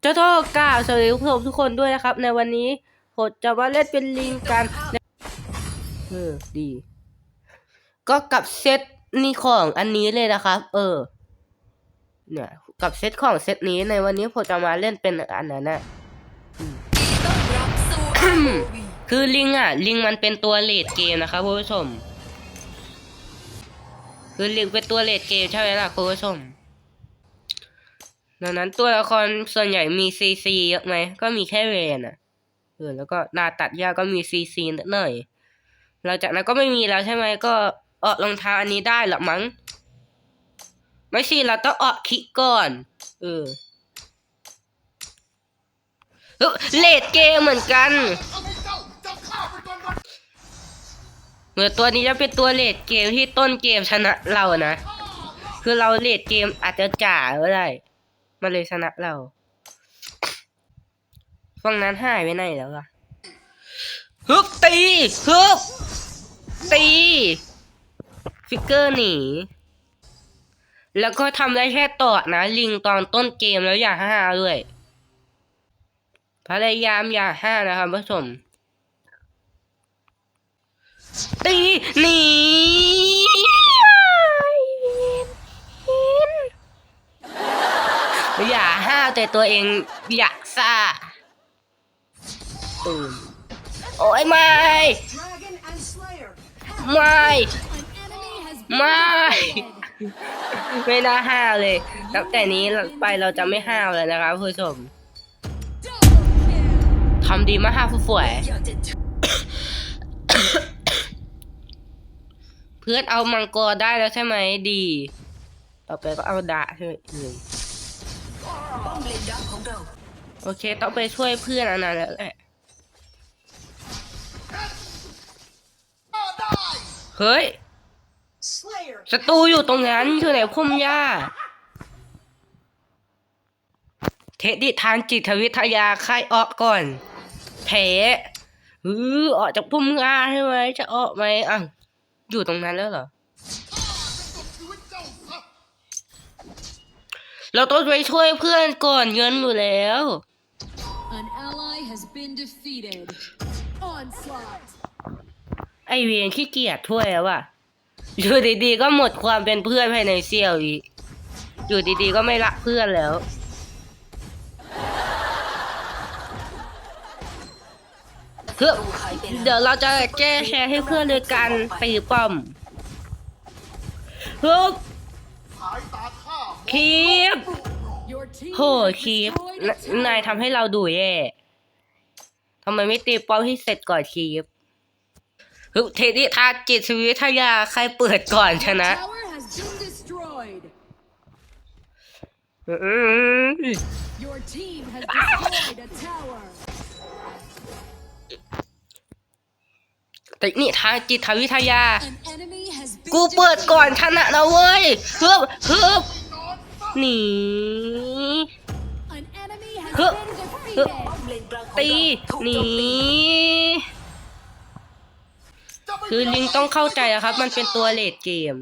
เจ้าโทษกล่าวสวัสดีคุณผู้ชมทุกคนด้วยนะครับ ในวันนี้ผมจะมาเล่นเป็นลิงกันเออดี ก็กับเซตนี่ของอันนี้เลยนะครับ เออ เนี่ยกับเซตของเซตนี้ในวันนี้ผมจะมาเล่นเป็นอันนั้นนะคือลิงอะ ลิงมันเป็นตัวเลดเกมนะครับคุณผู้ชม คือลิงเป็นตัวเลดเกมใช่ไหมล่ะคุณผู้ชม ดังนั้นตัวละครส่วนใหญ่มีซีซีเยอะไหม ก็มีแค่เรนอะเออแล้วก็นาตัดยาก็มีซีซีนิดหน่อย หลังจากนั้นก็ไม่มีแล้วใช่ไหมก็ออกรองเท้าอันนี้ได้หรอมั้ง ไม่ใช่เราต้องออกคิกก่อน เออเฮ้ยเลดเกมเหมือนกันเหมือนตัวนี้จะเป็นตัวเลดเกมที่ต้นเกมชนะเรานะ คือเราเลดเกมอาจจะจ่าก็ได้ มันเลยชนะเราฝั่งนั้นหายไปไหนแล้วล่ะฮึบตีฮึบตีฟิกเกอร์หนี แล้วก็ทำได้แค่ตอดนะ ลิงตอนต้นเกมแล้วอย่าห้าด้วย พยายามอย่าห้านะครับผู้ชมตีหนี อาแต่ตัวเองอยากซ่าตูมโอ้ยไม่ ไม่ ไม่ ไม่น่าห้าวเลยตั้งแต่นี้ไปเราจะไม่ห้าวเลยนะครับผู้ชมทำดีมากค่ะผู้ฝวยอยเพื่อนเอามังกรได้แล้วใช่ไหมดี ต่อไปก็เอาดาใช่ไหม โอเค ต้องไปช่วยเพื่อนอันนั้นแล้วแหละเฮ้ยศัตรูอยู่ตรงนั้นอยู่ไหนพุ่มหญ้า เทคนิทางจิตวิทยาคายออกก่อน แผลอือออกจากพุ่มหญ้าใช่ไหมจะออกไหมอะอยู่ตรงนั้นแล้วเหรอ เราต้องไปช่วยเพื่อนก่อนเงินอยู่แล้ว An ally has been defeated. Onslaught. ไอเวียนขี้เกียจถ้วยแล้วว่ะอยู่ดีๆก็หมดความเป็นเพื่อนภายในเซี่ยวอีกอยู่ดีๆก็ไม่รักเพื่อนแล้ว เพื่อเดี๋ยวเราจะแก้แชร์ให้เพื่อนโดยการตีป้อมฮึบ คีบ Your team โห has คีบ destroyed น a tower. นายทำให้เราดูแย่ทำไมไม่ตีป้อมให้เสร็จก่อนคีบฮึบเทนิทาจิตวิทยาใครเปิดก่อนช The นะ tower has been destroyed. อืม Your team has destroyed a tower. เทคนิคทางจิตวิทยา An enemy has been กูเปิดก่อนชนะนะเว้ยฮึบฮึบ หนี An enemy has Huh. been ฮึบ defeated. ป้อมเลนกลางของตีหนีคือลิงต้องเข้าใจอะครับ มันเป็นตัวเลดเกม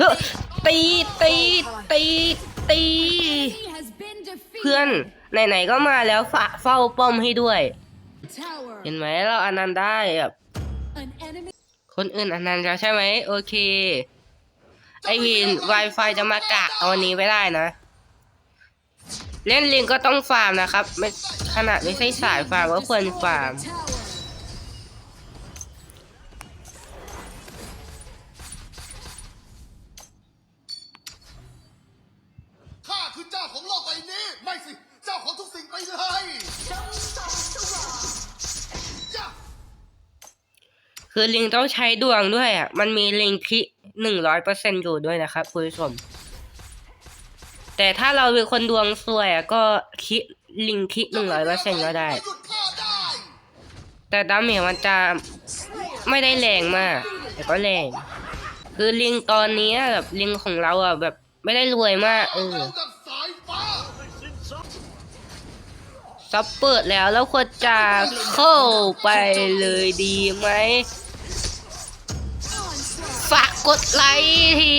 ฮึตีตีตีตีเพื่อนไหนๆก็มาแล้วฝากเฝ้าป้อมให้ด้วย เห็นไหมเราอันนั้นได้แบบคนอื่นอันนั้นแล้วใช่ไหมโอเค ไอวิน Wi-Fi จะมากะเอาอันนี้ไม่ได้นะ เล่นลิงก็ต้องฟาร์มนะครับ ไม่ขนาดไม่ใช่สายฟาร์มก็ควรฟาร์ม tower. ข้าคือเจ้าของโลกใบนี้ ไม่สิ เจ้าของทุกสิ่งไปเลยคือลิงต้องใช้ดวงด้วยอะ มันมีลิงคิ หนึ่งร้อยเปอร์เซ็นอยู่ด้วยนะครับคุณผู้ชม แต่ถ้าเราเป็นคนดวงซวยอะก็คิลิงคิหนึ่งร้อยเปอร์เซ็นก็ได้ แต่ดาเมจมันจะไม่ได้แรงมาก แต่ก็แรง คือลิงตอนนี้แบบลิงของเราอะแบบไม่ได้รวยมากเออซับเปิดแล้วแล้วควรจะเข้าไปเลยดีไหม ฝากกดไลค์ที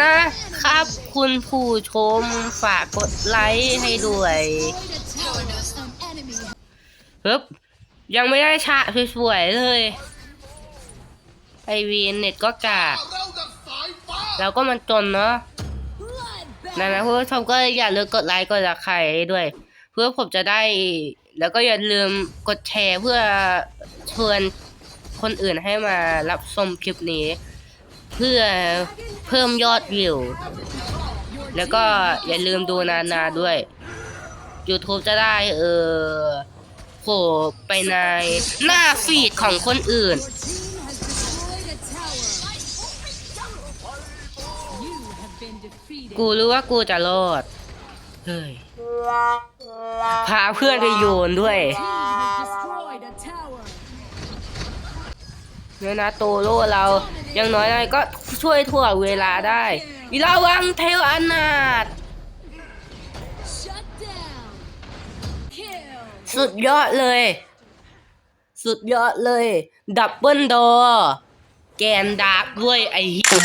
นะครับ คุณผู้ชมฝากกดไลค์ให้ด้วยฮึบยังไม่ได้ฉากสวยๆเลยไอวีเน็ตก็กากเราดังสายฟ้าแล้วก็มันจนเนาะ bloodbath. นนะคุณผู้ชมก็อย่าลืมกดไลค์กดซับสไครด้วย เพื่อผมจะได้ แล้วก็อย่าลืมกดแชร์เพื่อชวน คนอื่นให้มารับชมคลิปนี้ เพื่อเพิ่มยอดวิว แล้วก็อย่าลืมดูนานาด้วย YouTube จะได้เออโผล่ไปในหน้าฟีดของคนอื่น กูรู้ว่ากูจะรอด เฮ้ย พาเพื่อนไปโยนด้วย เนี่ยนะโตโร่เราอยังน้อยก็ช่วยถ่วเวลาได้ระวังเทวอนาดสุดยอดเลย สุดยอดเลย ดับเบิลดอแกนดาร์กด้วยไอ้เหี้ย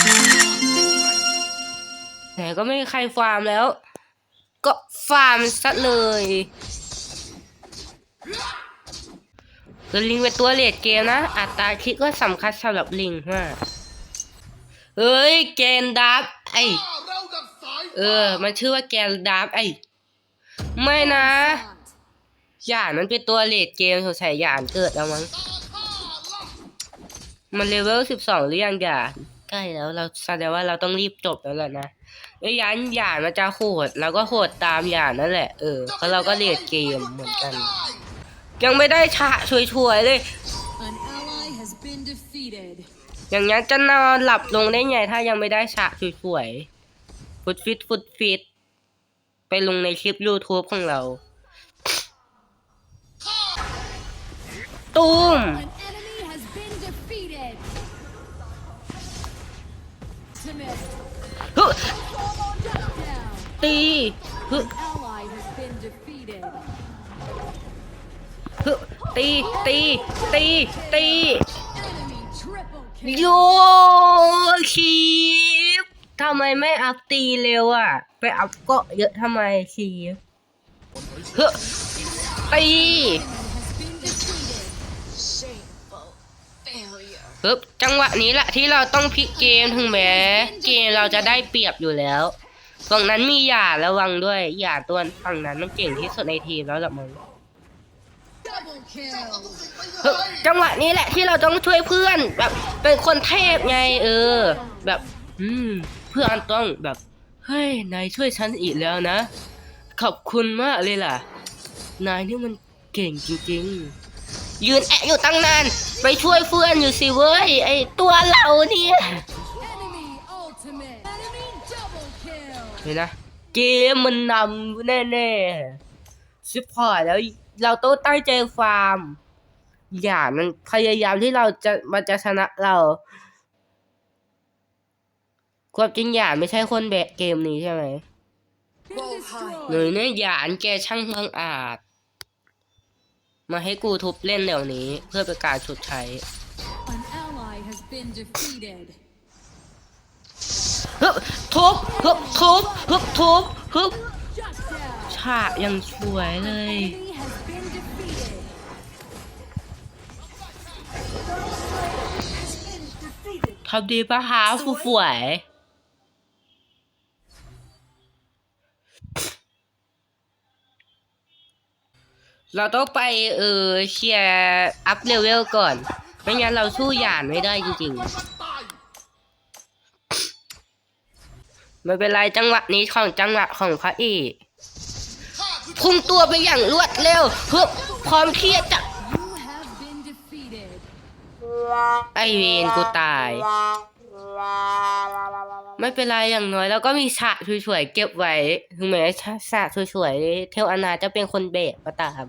แต่ก็ไม่มีใครฟาร์มแล้ว ก็ฟาร์มซะเลย คือลิงเป็นตัวเลดเกมนะอัตราคิดก็สำคัญสำหรับลิงมากเฮ้ยแกนดาร์กไอเออ มันชื่อว่าแกนดาร์กไอไม่นะหยานมันเป็นตัวเลดเกมสงสัยหยานเกิดแล้วมั้งมันเลเวลสิบสองหรือยังหยานใกล้แล้วเราแสดงว่าเราต้องรีบจบแล้วแหละนะไอ้ยันหยานมันจะโหดเราก็โหดตามหยานนั่นแหละเออเพราะเราก็เลดเกมเหมือนกัน ยังไม่ได้ฉะช่วยๆเลย An ally has been defeated. อย่างนั้นจะนอนหลับลงได้ไงถ้ายังไม่ได้ฉะช่วยๆ ฟุตฟิตฟุตฟิต ไปลงในคลิป YouTube ของเรา ตูม An enemy has been defeated. Ultimate. ฮึ Shut down. ตีฮึ Ally ตี ตี ตี ตี Enemy triple kill. โยคีฟทำไมไม่อัพตีเร็วอะ ไปอัพเกาะเยอะทำไมคีฟฮึตี Has been defeated. ฮึบจังหวะนี้แหละที่เราต้องพลิกเกมถึงแม้เกมเราจะได้เปรียบอยู่แล้วฝั่งนั้นมีหยาระวังด้วยหยาตัวฝั่งนั้นมันเก่งที่สุดในทีมแล้วละมึง จังหวะนี้แหละที่เราต้องช่วยเพื่อนแบบ เป็นคนเทพไง เออ แบบ อืม เพื่อนต้องแบบเฮ้ยนายช่วยฉันอีกแล้วนะ ขอบคุณมากเลยล่ะ นายนี่มันเก่งจริงๆ ยืนแอะอยู่ตั้งนาน ไปช่วยเพื่อนอยู่สิเว้ย ไอตัวเราเนี่ยเห็นนะ เกมมันนำแน่ๆชิบพอร์แล้ว เราต้องตั้งใจฟาร์มอย่ามันพยายามที่เราจะมันจะชนะเราความจริงหยานไม่ใช่คนแบกเกมนี้ใช่ไหม Been destroyed. หรือเนี่ยหยานแกช่างบังอาจ มาให้กูทุบเล่นเดี๋ยวนี้ เพื่อเป็นการชดใช้ An ally has been defeated. ฮึบทุบฮึบทุบฮึบทุบฮึบ Shut down. ฉากยังสวยเลย ทำดีปะคะฟูฝวย เราต้องไปเออเชียร์อัพเลเวลก่อน ไม่งั้นเราสู้หยานไม่ได้จริงมันตายๆไม่เป็นไรจังหวะนี้ของจังหวะของพระเอกข้าคือพุ่งตัวไปอย่างรวดเร็วฮึบพร้อมเครียดจะ You have been defeated. ไอเวนกูตาย ไม่เป็นไรอย่างน้อยเราก็มีฉากสวยๆเก็บไว้ถึงแม้ฉากสวยๆเทวอนาจะเป็นคนเบกก็ตาม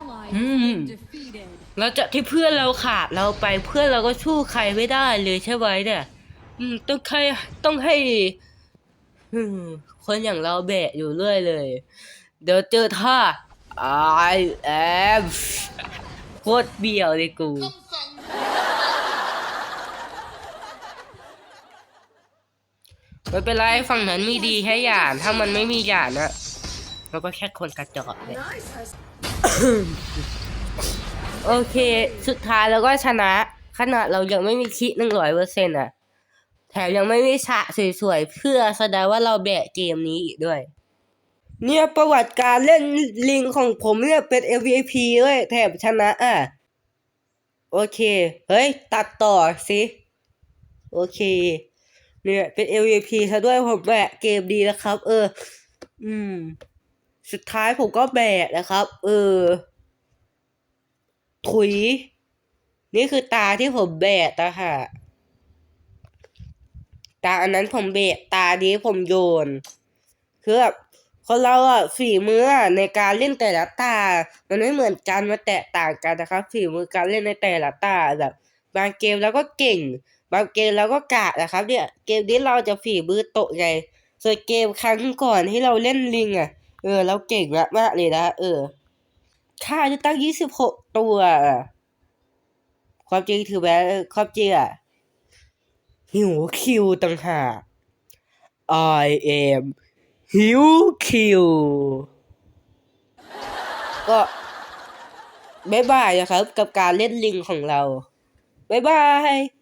Ally Hmm. has been defeated. แล้วจะที่เพื่อนเราขาดเราไปเพื่อนเราก็สู้ใครไม่ได้เลยใช่ไหมเนี่ย อืม ต้องใครต้องให้อืมคนอย่างเราแบะอยู่เรื่อยเลย เดี๋ยวเจอท่า I am โคตรเบี้ยวเลยกูคำสั่งโไม่เป็นไรฝั่งนั้นมีดีแค่หยาดถ้ามันไม่มีหยาดนะเราก็แค่คนกระจอกเลย Nice has โอเค สุดท้ายเราก็ชนะ ขนาดเรายังไม่มีคิดหนึ่งร้อยเปอร์เซ็นต์อะ แถมยังไม่มีฉากสวยๆ เพื่อแสดงว่าเราแบกเกมนี้อีกด้วย เนี่ยประวัติการเล่นลิงของผมเนี่ยเป็น MVP ด้วยแถมชนะอะ โอเค เฮ้ย ตัดต่อสิ โอเค เนี่ยเป็น MVP ซะด้วยผมแบกเกมดีนะครับ เออ อืม สุดท้ายผมก็แบกนะครับ เออ ถุย นี่คือตาที่ผมแบกนะฮะตาอันนั้นผมเบะตานี้ผมโยน คือแบบ คนเราอะฝีมือในการเล่นแต่ละตา มันไม่เหมือนกันมาแตกต่างกันนะครับ ฝีมือการเล่นในแต่ละตาแบบบางเกมเราก็เก่ง บางเกมเราก็กะนะครับ เนี่ยเกมนี้เราจะฝีมือโตะไงส่วนเกมครั้งก่อนที่เราเล่นลิงอะเออเราเก่งมากเลยนะเออค่าจะตั้งยี่สิบหกตัว ความจริงถือแม้ความจริงอะหิวคิวต่างหาก I am หิวคิว ก็บ๊ายบายนะครับ กับการเล่นลิงของเราบ๊ายบาย